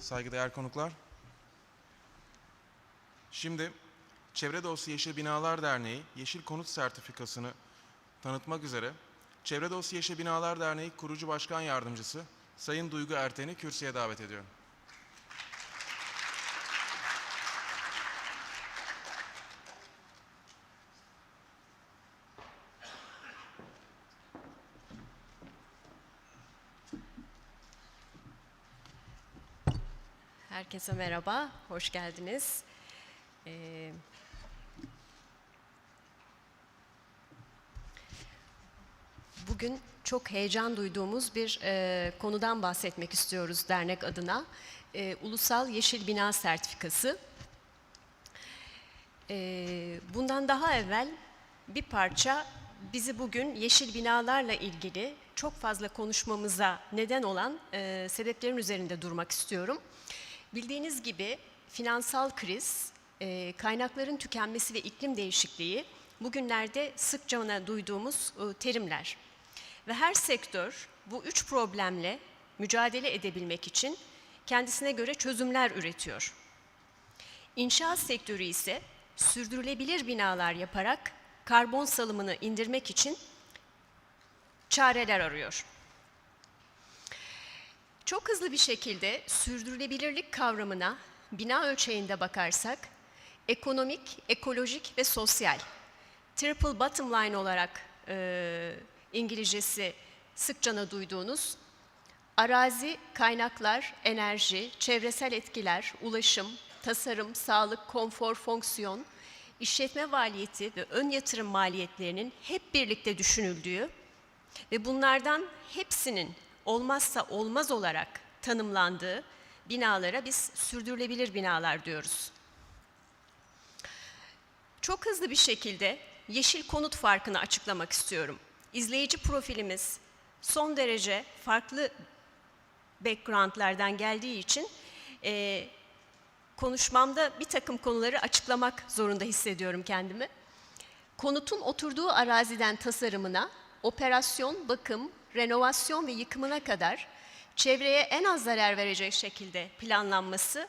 saygıdeğer konuklar. Şimdi Çevre Dostu Yeşil Binalar Derneği Yeşil Konut Sertifikası'nı tanıtmak üzere Çevre Dostu Yeşil Binalar Derneği Kurucu Başkan Yardımcısı Sayın Duygu Erten'i kürsüye davet ediyorum. Herkese merhaba, hoş geldiniz. Ee, bugün çok heyecan duyduğumuz bir e, konudan bahsetmek istiyoruz dernek adına. Ee, Ulusal Yeşil Bina Sertifikası. Ee, bundan daha evvel bir parça bizi bugün yeşil binalarla ilgili çok fazla konuşmamıza neden olan e, sebeplerin üzerinde durmak istiyorum. Bildiğiniz gibi finansal kriz, e, kaynakların tükenmesi ve iklim değişikliği bugünlerde sıkça duyduğumuz e, terimler. Ve her sektör bu üç problemle mücadele edebilmek için kendisine göre çözümler üretiyor. İnşaat sektörü ise sürdürülebilir binalar yaparak karbon salımını indirmek için çareler arıyor. Çok hızlı bir şekilde sürdürülebilirlik kavramına bina ölçeğinde bakarsak ekonomik, ekolojik ve sosyal triple bottom line olarak e, İngilizcesi sıkça duyduğunuz arazi, kaynaklar, enerji, çevresel etkiler, ulaşım, tasarım, sağlık, konfor, fonksiyon, işletme maliyeti ve ön yatırım maliyetlerinin hep birlikte düşünüldüğü ve bunlardan hepsinin olmazsa olmaz olarak tanımlandığı binalara biz sürdürülebilir binalar diyoruz. Çok hızlı bir şekilde yeşil konut farkını açıklamak istiyorum. İzleyici profilimiz son derece farklı backgroundlardan geldiği için e, konuşmamda bir takım konuları açıklamak zorunda hissediyorum kendimi. Konutun oturduğu araziden tasarımına, operasyon, bakım, renovasyon ve yıkımına kadar çevreye en az zarar verecek şekilde planlanması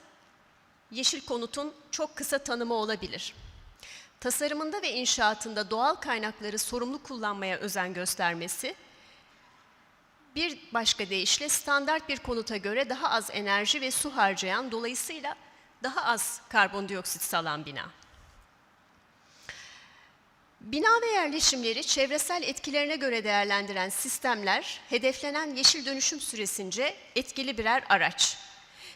yeşil konutun çok kısa tanımı olabilir. Tasarımında ve inşaatında doğal kaynakları sorumlu kullanmaya özen göstermesi, bir başka deyişle standart bir konuta göre daha az enerji ve su harcayan, dolayısıyla daha az karbondioksit salan bina. Bina ve yerleşimleri çevresel etkilerine göre değerlendiren sistemler, hedeflenen yeşil dönüşüm süresince etkili birer araç.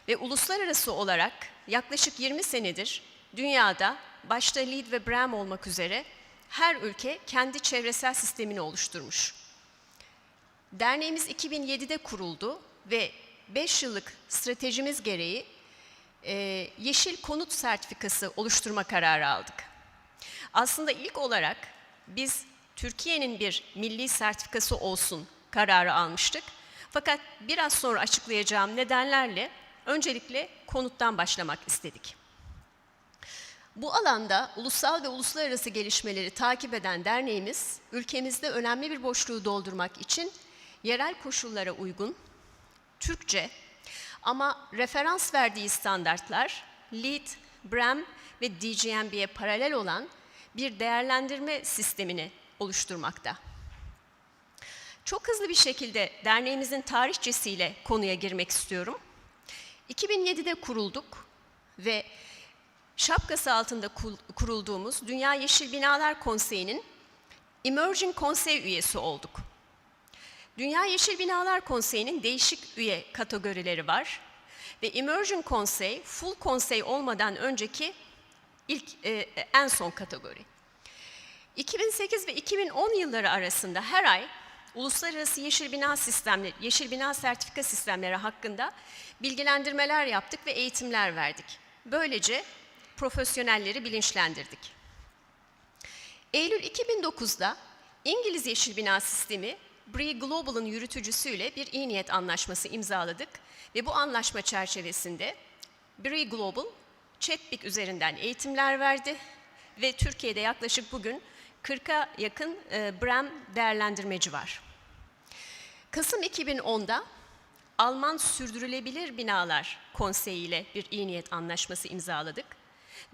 Ve uluslararası olarak yaklaşık 20 senedir dünyada başta LEED ve BREEAM olmak üzere her ülke kendi çevresel sistemini oluşturmuş. Derneğimiz 2007'de kuruldu ve 5 yıllık stratejimiz gereği e, yeşil konut sertifikası oluşturma kararı aldık. Aslında ilk olarak biz Türkiye'nin bir milli sertifikası olsun kararı almıştık. Fakat biraz sonra açıklayacağım nedenlerle öncelikle konuttan başlamak istedik. Bu alanda ulusal ve uluslararası gelişmeleri takip eden derneğimiz, ülkemizde önemli bir boşluğu doldurmak için yerel koşullara uygun, Türkçe ama referans verdiği standartlar LEED, BREEAM ve DGNB'ye paralel olan bir değerlendirme sistemini oluşturmakta. Çok hızlı bir şekilde derneğimizin tarihçesiyle konuya girmek istiyorum. 2007'de kurulduk ve şapkası altında kurulduğumuz Dünya Yeşil Binalar Konseyi'nin Emerging Konsey üyesi olduk. Dünya Yeşil Binalar Konseyi'nin değişik üye kategorileri var ve Emerging Konsey, Full Konsey olmadan önceki ilk e, en son kategori. 2008 ve 2010 yılları arasında her ay uluslararası yeşil bina sistemleri, yeşil bina sertifika sistemleri hakkında bilgilendirmeler yaptık ve eğitimler verdik. Böylece profesyonelleri bilinçlendirdik. Eylül 2009'da İngiliz Yeşil Bina Sistemi BRE Global'ın yürütücüsüyle bir iyi niyet anlaşması imzaladık ve bu anlaşma çerçevesinde BRE Global, Chatbik üzerinden eğitimler verdi ve Türkiye'de yaklaşık bugün 40'a yakın e, BREM değerlendirmeci var. Kasım 2010'da Alman Sürdürülebilir Binalar Konseyi ile bir iyi niyet anlaşması imzaladık.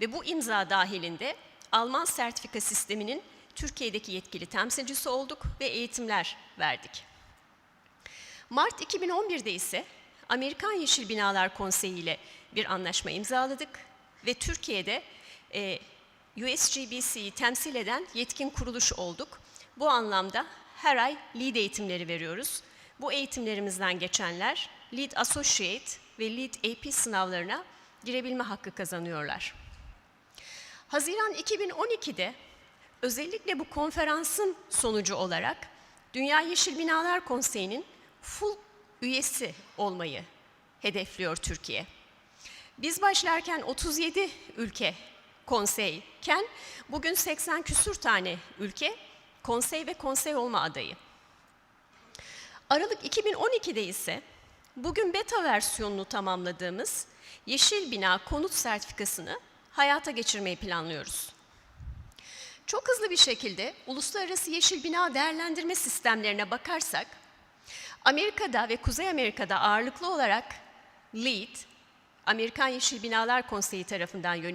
Ve bu imza dahilinde Alman sertifika sisteminin Türkiye'deki yetkili temsilcisi olduk ve eğitimler verdik. Mart 2011'de ise Amerikan Yeşil Binalar Konseyi ile bir anlaşma imzaladık ve Türkiye'de e, USGBC'yi temsil eden yetkin kuruluş olduk. Bu anlamda her ay LEED eğitimleri veriyoruz. Bu eğitimlerimizden geçenler LEED Associate ve LEED AP sınavlarına girebilme hakkı kazanıyorlar. Haziran 2012'de özellikle bu konferansın sonucu olarak Dünya Yeşil Binalar Konseyi'nin full üyesi olmayı hedefliyor Türkiye. Biz başlarken 37 ülke konseyken bugün 80 küsür tane ülke konsey ve konsey olma adayı. Aralık 2012'de ise bugün beta versiyonunu tamamladığımız Yeşil Bina Konut Sertifikasını hayata geçirmeyi planlıyoruz. Çok hızlı bir şekilde uluslararası yeşil bina değerlendirme sistemlerine bakarsak, Amerika'da ve Kuzey Amerika'da ağırlıklı olarak LEED, Amerikan Yeşil Binalar Konseyi tarafından yönetilen